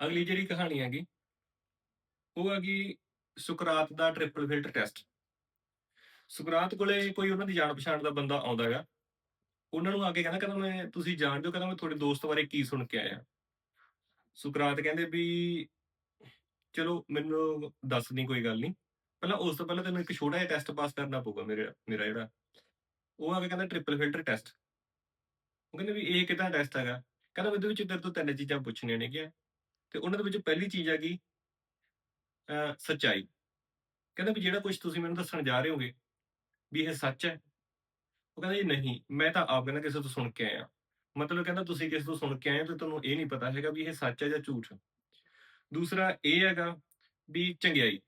ਅਗਲੀ ਜਿਹੜੀ ਕਹਾਣੀ ਹੈਗੀ, ਉਹ ਹੈਗੀ ਸੁਕਰਾਤ ਦਾ ਟ੍ਰਿਪਲ ਫਿਲਟਰ ਟੈਸਟ ਸੁਕਰਾਤ ਕੋਲੇ ਕੋਈ ਉਹਨਾਂ ਦੀ ਜਾਣ ਪਛਾਣ ਦਾ ਬੰਦਾ ਆਉਂਦਾ ਹੈਗਾ। ਉਹਨਾਂ ਨੂੰ ਆ ਕੇ ਕਹਿੰਦਾ ਕਹਿੰਦਾ ਮੈਂ, ਤੁਸੀਂ ਜਾਣਦੇ ਹੋ, ਕਹਿੰਦਾ ਮੈਂ ਤੁਹਾਡੇ ਦੋਸਤ ਬਾਰੇ ਕੀ ਸੁਣ ਕੇ ਆਇਆ। ਸੁਕਰਾਤ ਕਹਿੰਦੇ ਵੀ, ਚਲੋ ਮੈਨੂੰ ਦੱਸ ਨਹੀਂ ਕੋਈ ਗੱਲ ਨਹੀਂ। ਪਹਿਲਾਂ ਉਸ ਤੋਂ ਪਹਿਲਾਂ ਤੈਨੂੰ ਇੱਕ ਛੋਟਾ ਜਿਹਾ ਟੈਸਟ ਪਾਸ ਕਰਨਾ ਪਊਗਾ ਮੇਰੇ, ਮੇਰਾ ਜਿਹੜਾ। ਉਹ ਆ ਕੇ ਕਹਿੰਦਾ ਟ੍ਰਿਪਲ ਫਿਲਟਰ ਟੈਸਟ ਉਹ ਕਹਿੰਦੇ ਵੀ ਇਹ ਕਿਦਾਂ ਟੈਸਟ ਹੈਗਾ? ਕਹਿੰਦਾ ਇਹਦੇ ਵਿੱਚ ਤੇਰੇ ਤੋਂ ਤਿੰਨ ਚੀਜ਼ਾਂ ਪੁੱਛਣੀਆਂ ਨੇਗੀਆਂ। ਤੇ ਉਹਨਾਂ ਦੇ ਵਿੱਚ ਪਹਿਲੀ ਚੀਜ਼ ਹੈਗੀ ਅਹ ਸੱਚਾਈ। ਕਹਿੰਦਾ ਵੀ ਜਿਹੜਾ ਕੁਝ ਤੁਸੀਂ ਮੈਨੂੰ ਦੱਸਣ ਜਾ ਰਹੇ ਹੋਗੇ ਵੀ ਇਹ ਸੱਚ ਹੈ, ਉਹ ਕਹਿੰਦਾ ਜੀ ਨਹੀਂ, ਮੈਂ ਤਾਂ ਆਪ ਕਹਿੰਦਾ ਕਿਸੇ ਤੋਂ ਸੁਣ ਕੇ ਆਇਆ। ਮਤਲਬ ਕਹਿੰਦਾ ਤੁਸੀਂ ਕਿਸੇ ਤੋਂ ਸੁਣ ਕੇ ਆਏ ਹੋ ਤੇ ਤੁਹਾਨੂੰ ਇਹ ਨਹੀਂ ਪਤਾ ਹੈਗਾ ਵੀ ਇਹ ਸੱਚ ਹੈ ਜਾਂ ਝੂਠ ਦੂਸਰਾ ਇਹ ਹੈਗਾ ਵੀ ਚੰਗਿਆਈ।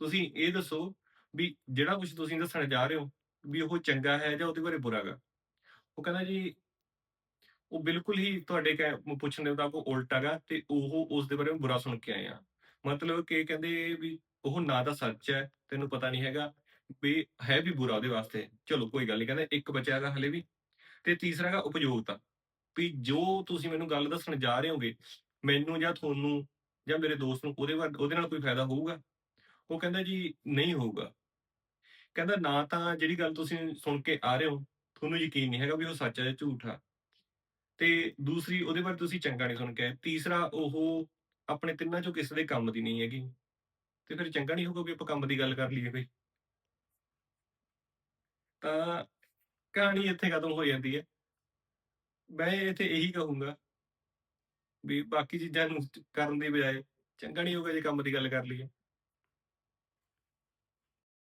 ਤੁਸੀਂ ਇਹ ਦੱਸੋ ਵੀ ਜਿਹੜਾ ਕੁਝ ਤੁਸੀਂ ਦੱਸਣ ਜਾ ਰਹੇ ਹੋ ਵੀ ਉਹ ਚੰਗਾ ਹੈ ਜਾਂ ਉਹਦੇ ਬਾਰੇ ਬੁਰਾ ਹੈਗਾ। ਉਹ ਕਹਿੰਦਾ ਜੀ ਉਹ ਬਿਲਕੁਲ ਹੀ ਤੁਹਾਡੇ ਕਹਿ- ਪੁੱਛਣ ਦੇ ਮੁਤਾਬਕ ਉਲਟ ਹੈਗਾ ਤੇ ਉਹ ਉਸ ਦੇ ਬਾਰੇ ਬੁਰਾ ਸੁਣ ਕੇ ਆਏ ਆ ਮਤਲਬ ਕਿ ਕਹਿੰਦੇ ਵੀ ਉਹ ਨਾ ਤਾਂ ਸੱਚ ਹੈ, ਤੈਨੂੰ ਪਤਾ ਨਹੀਂ ਹੈਗਾ ਵੀ ਹੈ ਵੀ ਬੁਰਾ ਉਹਦੇ ਵਾਸਤੇ। ਚਲੋ ਕੋਈ ਗੱਲ ਨਹੀਂ, ਕਹਿੰਦੇ ਇੱਕ ਬੱਚਾ ਹੈਗਾ ਹਲੇ ਵੀ ਤੇ ਤੀਸਰਾ ਹੈਗਾ ਉਪਯੋਗਤਾ। ਵੀ ਜੋ ਤੁਸੀਂ ਮੈਨੂੰ ਗੱਲ ਦੱਸਣ ਜਾ ਰਹੇ ਹੋਗੇ, ਮੈਨੂੰ ਜਾਂ ਤੁਹਾਨੂੰ ਜਾਂ ਮੇਰੇ ਦੋਸਤ ਨੂੰ ਉਹਦੇ ਬਾਰੇ ਉਹਦੇ ਨਾਲ ਕੋਈ ਫਾਇਦਾ ਹੋਊਗਾ? ਉਹ ਕਹਿੰਦਾ ਜੀ ਨਹੀਂ ਹੋਊਗਾ। ਕਹਿੰਦਾ ਨਾ ਤਾਂ ਜਿਹੜੀ ਗੱਲ ਤੁਸੀਂ ਸੁਣ ਕੇ ਆ ਰਹੇ ਹੋ, ਤੁਹਾਨੂੰ ਯਕੀਨ ਨਹੀਂ ਹੈਗਾ ਵੀ ਉਹ ਸੱਚ ਹੈ ਜਾਂ ਝੂਠ ਆ। ਤੇ ਦੂਸਰੀ, ਉਹਦੇ ਬਾਰੇ ਤੁਸੀਂ ਚੰਗਾ ਨਹੀਂ ਸੁਣ ਕੇ ਆਏ। ਤੀਸਰਾ, ਉਹ ਆਪਣੇ ਤਿੰਨਾਂ ਚੋਂ ਕਿਸੇ ਦੇ ਕੰਮ ਦੀ ਨਹੀਂ ਹੈਗੀ। ਤੇ ਫਿਰ ਚੰਗਾ ਨਹੀਂ ਹੋਊਗਾ ਵੀ ਆਪਾਂ ਕੰਮ ਦੀ ਗੱਲ ਕਰ ਲਈਏ ਕੋਈ। ਤਾਂ ਕਹਾਣੀ ਇੱਥੇ ਖਤਮ ਹੋ ਜਾਂਦੀ ਹੈ। ਮੈਂ ਇੱਥੇ ਇਹੀ ਕਹੂੰਗਾ ਵੀ ਬਾਕੀ ਚੀਜ਼ਾਂ ਨੂੰ ਕਰਨ ਦੀ ਬਜਾਏ ਚੰਗਾ ਨਹੀਂ ਹੋਊਗਾ ਜੇ ਕੰਮ ਦੀ ਗੱਲ ਕਰ ਲਈਏ।